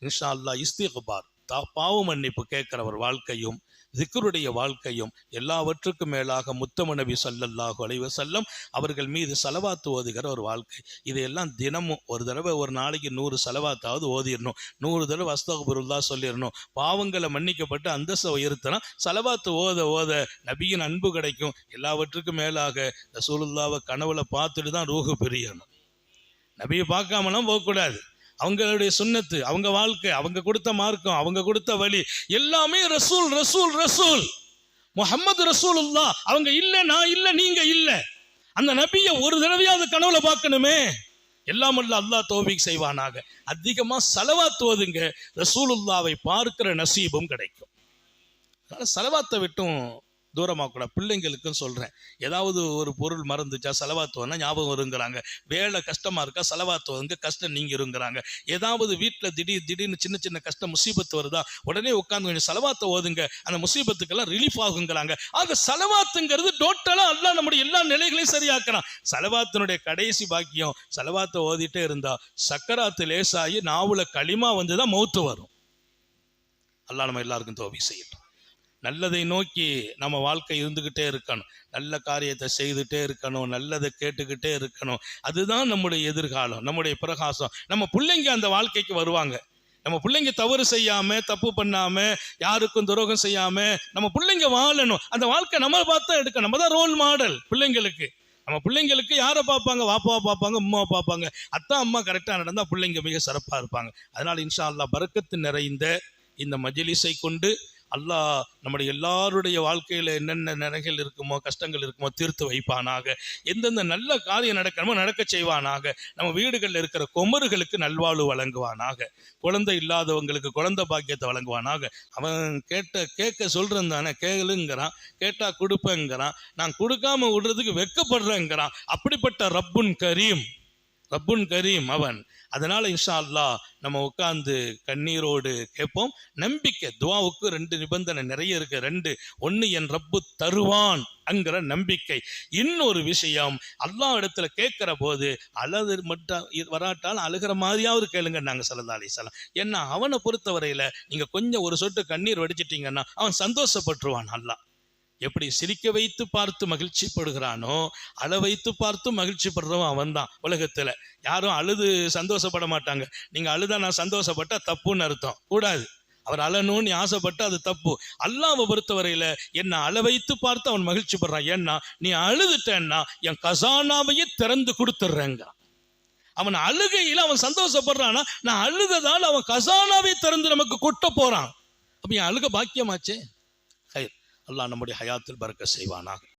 இன்ஷா அல்லா இஸ்திகுபார் தா பாவ மன்னிப்பு கேட்கிற ஒரு வாழ்க்கையும் திக்ருடைய வாழ்க்கையும் எல்லாவற்றுக்கும் மேலாக முத்தம நபி ஸல்லல்லாஹு அலைஹி செல்லம் அவர்கள் மீது செலவாத்து ஓதுகிற ஒரு வாழ்க்கை. இதையெல்லாம் தினமும் ஒரு தடவை ஒரு நாளைக்கு நூறு செலவாத்தாவது ஓதிடணும் நூறு தடவை அஸ்தகுபுருல்லா சொல்லிடணும் பாவங்களை மன்னிக்கப்பட்டு அந்தஸ்தை உயர்த்தினா செலவாத்து ஓத ஓத நபியின் அன்பு கிடைக்கும். எல்லாவற்றுக்கும் மேலாக ரசூலுல்லாவை கனவுல பார்த்துட்டு தான் ரூஹு பிரியணும். நபியை பார்க்காமலாம் போகக்கூடாது. அவங்களுடைய சுண்ணத்து அவங்க வாழ்க்கை அவங்க கொடுத்த மார்க்கம் அவங்க கொடுத்த வழி எல்லாமே ரசூல் ரசூல் ரசூல். முஹம்மது ரசூலுல்லா அவங்க இல்லை நான் இல்லை நீங்க இல்லை. அந்த நபியை ஒரு தடவையாவது கனவுல பார்க்கணுமே. எல்லாம் அல்ல அல்லாஹ் தோபிக் செய்வானாக. அதிகமா செலவாத்துவதுங்க ரசூலுல்லாவை பார்க்கிற நசீபும் கிடைக்கும். அதனால செலவாத்தை விட்டும் தூரமாக கூட பிள்ளைங்களுக்கும் சொல்கிறேன் ஏதாவது ஒரு பொருள் மறந்துச்சா செலவாத்துவனா ஞாபகம் இருங்கிறாங்க வேலை கஷ்டமாக இருக்கா செலவாத்துவங்க கஷ்டம் நீங்கள் இருங்கிறாங்க ஏதாவது வீட்டில் திடீர் திடீர்னு சின்ன சின்ன கஷ்டம் முசீபத்து வருதா உடனே உட்காந்து கொஞ்சம் செலவாத்தை ஓதுங்க. அந்த முசீபத்துக்கெல்லாம் ரிலீஃப் ஆகுங்கிறாங்க. ஆக செலவாத்துங்கிறது டோட்டலாக எல்லாம் நம்முடைய எல்லா நிலைகளையும் சரியாக்கலாம் செலவாத்தினுடைய கடைசி பாக்கியம் செலவாத்தை ஓதிட்டே இருந்தா சக்கராத்து லேசாகி நாவல களிமா வந்து தான் மௌத்து வரும். அல்லா நம்ம எல்லாருக்கும் தோவி செய்யட்டும். நல்லதை நோக்கி நம்ம வாழ்க்கை இருந்துக்கிட்டே இருக்கணும். நல்ல காரியத்தை செய்துட்டே இருக்கணும். நல்லதை கேட்டுக்கிட்டே இருக்கணும். அதுதான் நம்முடைய எதிர்காலம் நம்முடைய பிரகாசம். நம்ம பிள்ளைங்க அந்த வாழ்க்கைக்கு வருவாங்க. நம்ம பிள்ளைங்க தவறு செய்யாம தப்பு பண்ணாம யாருக்கும் துரோகம் செய்யாம நம்ம பிள்ளைங்க வாழணும். அந்த வாழ்க்கை நம்ம பார்த்தா எடுக்க நம்ம தான் ரோல் மாடல் பிள்ளைங்களுக்கு. நம்ம பிள்ளைங்களுக்கு யாரை பார்ப்பாங்க? வாப்பாவை பார்ப்பாங்க அம்மாவை பார்ப்பாங்க. அத்தா அம்மா கரெக்டாக நடந்தால் பிள்ளைங்க மிக சிறப்பாக இருப்பாங்க. அதனால் இன்ஷா அல்லா பறக்கத்து நிறைந்த இந்த மஜிலிசை கொண்டு அல்லாஹ் நம்முடைய எல்லாருடைய வாழ்க்கையில் என்னென்ன நிறைகள் இருக்குமோ கஷ்டங்கள் இருக்குமோ தீர்த்து வைப்பானாக. எந்தெந்த நல்ல காரியம் நடக்கணுமோ நடக்க செய்வானாக. நம்ம வீடுகளில் இருக்கிற குமர்களுக்கு நல்வாழ்வு வழங்குவானாக. குழந்தை இல்லாதவங்களுக்கு குழந்தை பாக்கியத்தை வழங்குவானாக. அவன் கேட்ட கேட்க சொல்கிறேன் தானே கேளுங்கிறான். கேட்டால் கொடுப்பேங்கிறான். நான் கொடுக்காம விடுறதுக்கு வெக்கப்படுறேங்கிறான். அப்படிப்பட்ட ரப்புன் கரீம். ரப்புன் கரீம் அவன். அதனால இன்ஷா அல்லாஹ் நம்ம உட்காந்து கண்ணீரோடு கேட்போம். நம்பிக்கை துவாவுக்கு ரெண்டு நிபந்தனை நிறைய இருக்கு. ரெண்டு ஒன்று என் ரப்பு தருவான் அங்கிற நம்பிக்கை. இன்னொரு விஷயம் அல்லாஹ் இடத்துல கேட்கிற போது அழகு மட்டும் வராட்டாலும் அழுகிற மாதிரியாவது கேளுங்க நாங்கள் சல்லா அலிசலாம் ஏன்னா அவனை பொறுத்தவரையில நீங்க கொஞ்சம் ஒரு சொட்டு கண்ணீர் வடிச்சிட்டீங்கன்னா அவன் சந்தோஷப்பட்டுருவான் அல்லாஹ். எப்படி சிரிக்க வைத்து பார்த்து மகிழ்ச்சி படுகிறானோ அழ வைத்து பார்த்து மகிழ்ச்சி படுறவன் அவன் தான் உலகத்தில். யாரும் அழுது சந்தோஷப்பட மாட்டாங்க. நீங்கள் அழுதா நான் சந்தோஷப்பட்டா தப்புன்னு அர்த்தம். கூடாது. அவர் அழணும்னு ஆசைப்பட்டு அது தப்பு. அல்லாவை பொறுத்தவரையில என்ன அழ வைத்து பார்த்து அவன் மகிழ்ச்சி படுறான் ஏன்னா நீ அழுதுட்டேன்னா என் கசானாவையே திறந்து கொடுத்துட்றேங்க அவன் அழுகையில் அவன் சந்தோஷப்படுறான்னா நான் அழுததால் அவன் கசானாவை திறந்து நமக்கு கொட்ட போறான். அப்ப என் அழுக பாக்கியமாச்சே? அல்லாஹ் நம்முடைய ஹயாத்தில் பறக்க செய்வானாக.